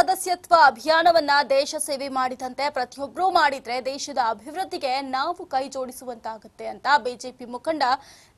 ಸದಸ್ಯತ್ವ ಅಭಿಯಾನವನ್ನ ದೇಶ ಸೇವೆ ಮಾಡಿದಂತೆ ಪ್ರತಿಯೊಬ್ಬರೂ ಮಾಡಿದ್ರೆ ದೇಶದ ಅಭಿವೃದ್ಧಿಗೆ ನಾವು ಕೈ ಜೋಡಿಸುವಂತಾಗುತ್ತೆ ಅಂತ ಬಿಜೆಪಿ ಮುಖಂಡ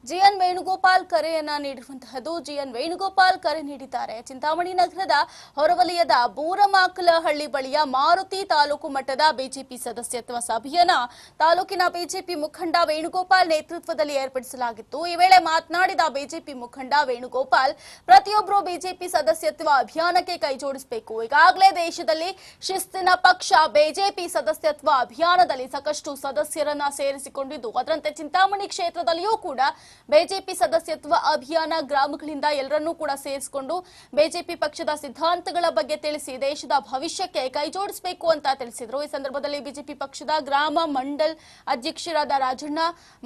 ಜಿಎನ್ ವೇಣುಗೋಪಾಲ್ ಕರೆಯನ್ನ ನೀಡಿರುವಂತಹದ್ದು. ಜಿಎನ್ ವೇಣುಗೋಪಾಲ್ ಕರೆ ನೀಡಿದ್ದಾರೆ. ಚಿಂತಾಮಣಿ ನಗರದ ಹೊರವಲಯದ ಬೂರಮಾಕಲಹಳ್ಳಿ ಬಳಿಯ ಮಾರುತಿ ತಾಲೂಕು ಮಟ್ಟದ ಬಿಜೆಪಿ ಸದಸ್ಯತ್ವ ಸಭೆಯನ್ನ ತಾಲೂಕಿನ ಬಿಜೆಪಿ ಮುಖಂಡ ವೇಣುಗೋಪಾಲ್ ನೇತೃತ್ವದಲ್ಲಿ ಏರ್ಪಡಿಸಲಾಗಿತ್ತು. ಈ ವೇಳೆ ಮಾತನಾಡಿದ ಬಿಜೆಪಿ ಮುಖಂಡ ವೇಣುಗೋಪಾಲ್ ಪ್ರತಿಯೊಬ್ಬರು ಬಿಜೆಪಿ ಸದಸ್ಯತ್ವ ಅಭಿಯಾನಕ್ಕೆ ಕೈ ಜೋಡಿಸಬೇಕು. ಈಗಾಗಲೇ ದೇಶದಲ್ಲಿ ಶಿಸ್ತಿನ ಪಕ್ಷ, ಬಿಜೆಪಿ ಸದಸ್ಯತ್ವ ಅಭಿಯಾನದಲ್ಲಿ ಸಾಕಷ್ಟು ಸದಸ್ಯರನ್ನ ಸೇರಿಸಿಕೊಂಡಿದ್ದು. ಅದರಂತೆ ಚಿಂತಾಮಣಿ ಕ್ಷೇತ್ರದಲ್ಲಿಯೂ ಕೂಡ ಬಿಜೆಪಿ ಸದಸ್ಯತ್ವ ಅಭಿಯಾನ ಗ್ರಾಮಗಳಿಂದ ಎಲ್ಲರನ್ನೂ ಕೂಡ ಸೇರಿಸಿಕೊಂಡು ಬಿಜೆಪಿ ಪಕ್ಷದ ಸಿದ್ಧಾಂತಗಳ ಬಗ್ಗೆ ತಿಳಿಸಿ, ದೇಶದ ಭವಿಷ್ಯಕ್ಕೆ ಕೈಜೋಡಿಸಬೇಕು ಅಂತ ತಿಳಿಸಿದರು. ಈ ಸಂದರ್ಭದಲ್ಲಿ ಬಿಜೆಪಿ ಪಕ್ಷದ ಗ್ರಾಮ ಮಂಡಲ್ ಅಧ್ಯಕ್ಷರಾದ ರಾಜಣ್ಣ,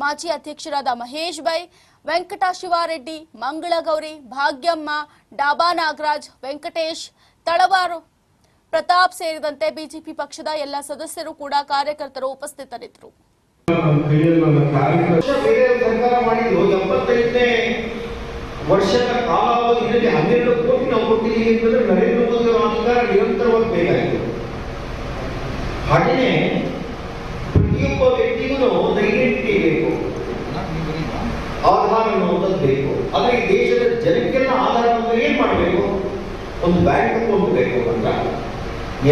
ಮಾಜಿ ಅಧ್ಯಕ್ಷರಾದ ಮಹೇಶ್ ಬೈ ವೆಂಕಟ ಶಿವಾರೆಡ್ಡಿ, ಮಂಗಳಗೌರಿ, ಭಾಗ್ಯಮ್ಮ, ಡಾಬಾ ನಾಗರಾಜ್, ವೆಂಕಟೇಶ್, ತಳವಾರು ಪ್ರತಾಪ್ ಸೇರಿದಂತೆ ಬಿಜೆಪಿ ಪಕ್ಷದ ಎಲ್ಲ ಸದಸ್ಯರು ಕೂಡ ಕಾರ್ಯಕರ್ತರು ಉಪಸ್ಥಿತರಿದ್ದರು. ವರ್ಷದ ಕಾಲಾವಧಿಯಲ್ಲಿ ಹನ್ನೆರಡು ಕೋಟಿ ನಾವು ಕೊಟ್ಟಿದ್ದೀವಿ ಅಂತಂದ್ರೆ ನರೇಂದ್ರ ಮೋದಿ ಅವರ ಅಧಿಕಾರ ನಿರಂತರವಾಗಿ ಬೇಕಾಯಿತು ಹಾಗೆಯೇ ಪ್ರತಿಯೊಬ್ಬ ವ್ಯಕ್ತಿಗೂ ಒಂದು ಐಡೆಂಟಿಟಿ ಬೇಕು ಆಧಾರ ಅನ್ನುವಂಥದ್ದು ಬೇಕು. ಆದರೆ ಈ ದೇಶದ ಜನಕ್ಕೆಲ್ಲ ಆಧಾರ ಅಂದ್ರೆ ಏನು ಮಾಡಬೇಕು ಒಂದು ಬ್ಯಾಂಕ್ ಅಕೌಂಟ್ ಬೇಕು ಅಂತ.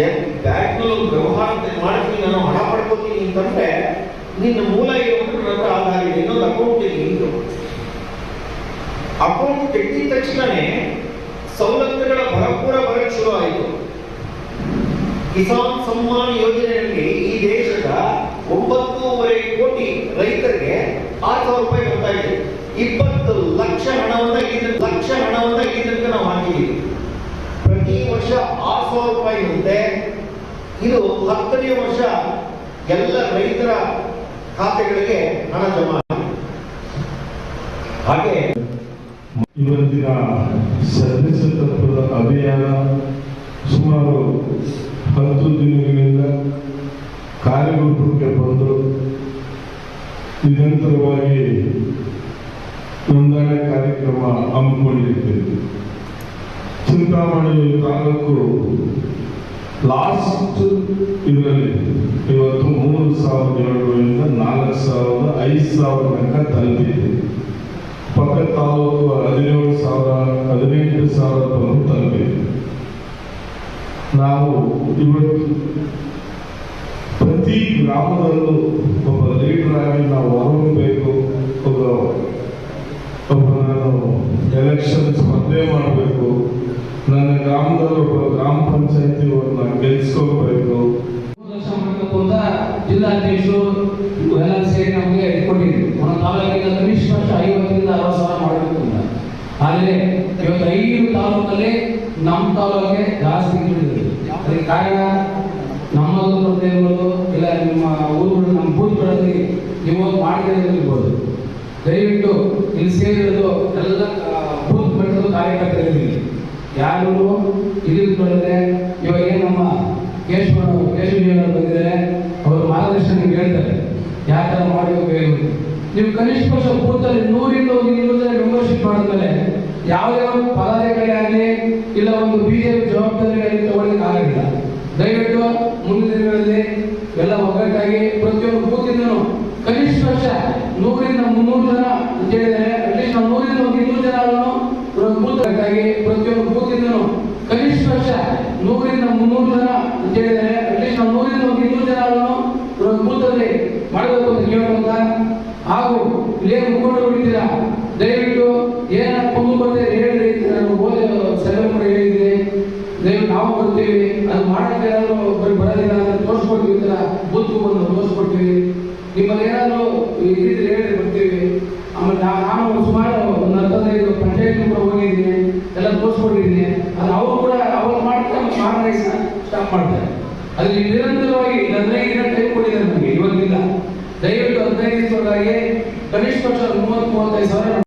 ಏನ್ ಬ್ಯಾಂಕ್ನಲ್ಲಿ ಒಂದು ವ್ಯವಹಾರ ಮಾಡ್ತೀನಿ ನಾನು ಹಣ ಪಡ್ಕೋತೀನಿ ಅಂತಂದ್ರೆ ನಿನ್ನ ಮೂಲ ಇರುವುದು ನನ್ನ ಆಧಾರ ಇದೆ ಇನ್ನೊಂದು ಅಕೌಂಟ್ ಇದೆ ಇದು ಅಕೌಂಟ್ ತೆಗೆದ ತಕ್ಷಣನೇ ಸವಲತ್ತುಗಳ ಭರಪೂರ ಬರಕ್ಕೆ ಶುರು ಆಯಿತು. ಕಿಸಾನ್ ಸಮ್ಮಾನ್ ಯೋಜನೆಯಲ್ಲಿ ಈ ದೇಶದ ಒಂಬತ್ತೂವರೆ ಕೋಟಿ ರೈತರಿಗೆ ಆರು ಸಾವಿರ ರೂಪಾಯಿ ಬರ್ತಾ ಇದೆ. ಇರುತ್ತೆ ಇದು ಹತ್ತನೇ ವರ್ಷ ಎಲ್ಲ ರೈತರ ಖಾತೆಗಳಿಗೆ ಹಣ ಜಮಾ. ಹಾಗೆ ಇವತ್ತಿನ ಸದಸ್ಯತ್ವದ ಅಭಿಯಾನ ಸುಮಾರು ಹತ್ತು ದಿನಗಳಿಂದ ಕಾರ್ಯರೂಪಕ್ಕೆ ಬಂದು, ನಿರಂತರವಾಗಿ ನೋಂದಣಿ ಕಾರ್ಯಕ್ರಮ ಹಮ್ಮಿಕೊಂಡಿದ್ದೇವೆ ಚಿಂತಾಮಣಿ ತಾಲೂಕು ಲಾಸ್ಟ್ ಇದರಲ್ಲಿ ಇವತ್ತು ಮೂರು ಸಾವಿರದ ಏಳುನೂರಿಂದ ನಾಲ್ಕು ಸಾವಿರದ ಐದು ಸಾವಿರ ತನಕ ತಲುಪಿದೆ. ಪಕ್ಕ ತಾಲೂಕು ಹದಿನೇಳು ಸಾವಿರ, ಹದಿನೆಂಟು ಸಾವಿರ ತಲುಪಿದೆ. ನಾವು ಇವತ್ತು ಪ್ರತಿ ಗ್ರಾಮದಲ್ಲೂ ಒಬ್ಬ ಲೀಡರ್ ಆಗಿ ನಾವು ಹೊರಬೇಕು ಒಬ್ಬ ಒಬ್ಬ ನಾನು ಎಲೆಕ್ಷನ್ ಒಬ್ಬ ಗ್ರಾಮ ಪಂಚಾಯತಿ ಅವ್ರನ್ನ ಗೆಲ್ಸ್ಕೋಬೇಕು. ಜಿಲ್ಲಾಧ್ಯಕ್ಷರು ಎಲ್ಲ ಸೇರಿ ನಮಗೆ ಕೊಟ್ಟಿದ್ರು. ನಮ್ಮ ತಾಲೂಕಿನ ಕನಿಷ್ಠ ವರ್ಷ ಐವತ್ತರಿಂದ ಅರವತ್ತು ಸಾವಿರ ಮಾಡಬೇಕು ಅಂತ. ಆದರೆ ಇವತ್ತು ಐದು ತಾಲೂಕಲ್ಲಿ ನಮ್ಮ ತಾಲೂಕಿಗೆ ಜಾಸ್ತಿ ದುಡಿದಿದೆ ಅದಕ್ಕೆ ಕಾರಣ ನಮ್ಮದು ಪ್ರದೇಶಗಳು ಇಲ್ಲ ನಿಮ್ಮ ಊರುಗಳು ನಮ್ಮ ಬೂತ್ಗಳಲ್ಲಿ ನೀವು ಮಾಡಿರ್ಬೋದು ದಯವಿಟ್ಟು ಇಲ್ಲಿ ಸೇರಿರೋದು ಎಲ್ಲ ಬೂತ್ ಮಟ್ಟದ ಕಾರ್ಯಕರ್ತರಿದ್ದೀವಿ ಯಾರು ಇಳಿದುಕೊಳ್ಳದೆ ಇವಾಗ ನಮ್ಮ ಕೇಶವ ಕೇಶವಿಯವರು ಬಂದಿದ್ದಾರೆ, ಅವರು ಮಾರ್ಗದರ್ಶನ ಹೇಳ್ತಾರೆ. ಯಾವ ಥರ ಮಾಡಬೇಕು ನೀವು ಕನಿಷ್ಠ ಪಕ್ಷ ಬೂತಲ್ಲಿ ನೂರಿಂದ ಒಂದು ಇನ್ನೂರ ಮೆಂಬರ್ಶಿಪ್ ಮಾಡಿದ್ಮೇಲೆ ಯಾವ ಯಾವ ಆಗಲಿ, ಇಲ್ಲ ಒಂದು ಬಿಜೆಪಿ ಜವಾಬ್ದಾರಿಗಳಲ್ಲಿ ತಗೊಳ್ಳಿಕ್ಕೆ ಆಗಲಿಲ್ಲ ದಯವಿಟ್ಟು ಮುಂದಿನ ಎಲ್ಲ ಒಗ್ಗಟ್ಟಾಗಿ ಪ್ರತಿಯೊಂದು ಬೂತಿಂದನೂ ಕನಿಷ್ಠ ಪಕ್ಷ ನೂರಿಂದ ಮುನ್ನೂರು ಜನ ಅಂತ ಹೇಳಿದರೆ ಅಟ್ಲೀಸ್ಟ್ ನಾವು ನೂರಿಂದ ಒಂದು ಇನ್ನೂರು ಜನ ಆದ್ರೂ ಬೂತ್ ಒಗ್ಗಟ್ಟಾಗಿ ಪ್ರತಿಯೊಂದು ಬೂತಿಂದನೂ ಕನಿಷ್ಠ ಪಕ್ಷ ನೂರಿಂದ ಮುನ್ನೂರು ಜನ ಅಂತ ಹೇಳಿದರೆ ಅಟ್ಲೀಸ್ಟ್ ನಾವು ನೂರಿಂದ ಒಂದು ಇನ್ನೂರು ಜನ ಆದ್ರೂ ಬೂತಲ್ಲಿ ಮಾಡಬೇಕು ಅಂತ ಕೇಳುವಂತ ಹಾಗೂ ಇಲ್ಲೇನು ಬಿಟ್ಟಿದ್ದೀರಾ ದಯವಿಟ್ಟು ಏನಾದ್ರು ಕುಂದು ಬರ್ತಾರೆ ಹೇಳ್ರಿ, ನಾನು ಓದಿ ಕೂಡ ಹೇಳಿದ್ದೀನಿ ದಯವಿಟ್ಟು ನಾವು ಬರ್ತೀವಿ. ಅದು ಮಾಡಕ್ಕೆ ಏನಾದ್ರು ಬರೀ ಬರೋದಿಲ್ಲ ಅಂತ ತೋರಿಸ್ಕೊಡ್ತೀವಿ ಥರ ಬೂತ್ಗೂ ಬಂದು ತೋರಿಸ್ಕೊಡ್ತೀವಿ. ನಿಮ್ಮಲ್ಲಿ ಏನಾದ್ರು ರೀತಿ ಹೇಳಿ ಬರ್ತೀವಿ. ಆಮೇಲೆ ನಾನು ಸುಮಾರು ಒಂದು ಹತ್ತೈದು ಪಂಚಾಯತ್ ಕೂಡ ಹೋಗಿದ್ದೀನಿ. ಎಲ್ಲ ತೋರಿಸ್ಕೊಟ್ಟಿದ್ದೀನಿ. ಅದು ಅವರು ಕೂಡ ಅವ್ರು ಮಾಡ್ತಾರೆ ಮಾರನೇ ಸ್ಟಾಪ್ ಮಾಡ್ತಾರೆ ಅಲ್ಲಿ ನಿರಂತರವಾಗಿ ಹದಿನೈದು ದಿನ ಟೈಮ್ ಕೊಟ್ಟಿದ್ದಾರೆ ನಮಗೆ ಇವತ್ತಿಲ್ಲ ದಯವಿಟ್ಟು ಹದಿನೈದು ದಿವಸದೊಳಗೆ ಕನಿಷ್ಠ ಪಕ್ಷ ಮೂವತ್ತು ಮೂವತ್ತೈದು ಸಾವಿರ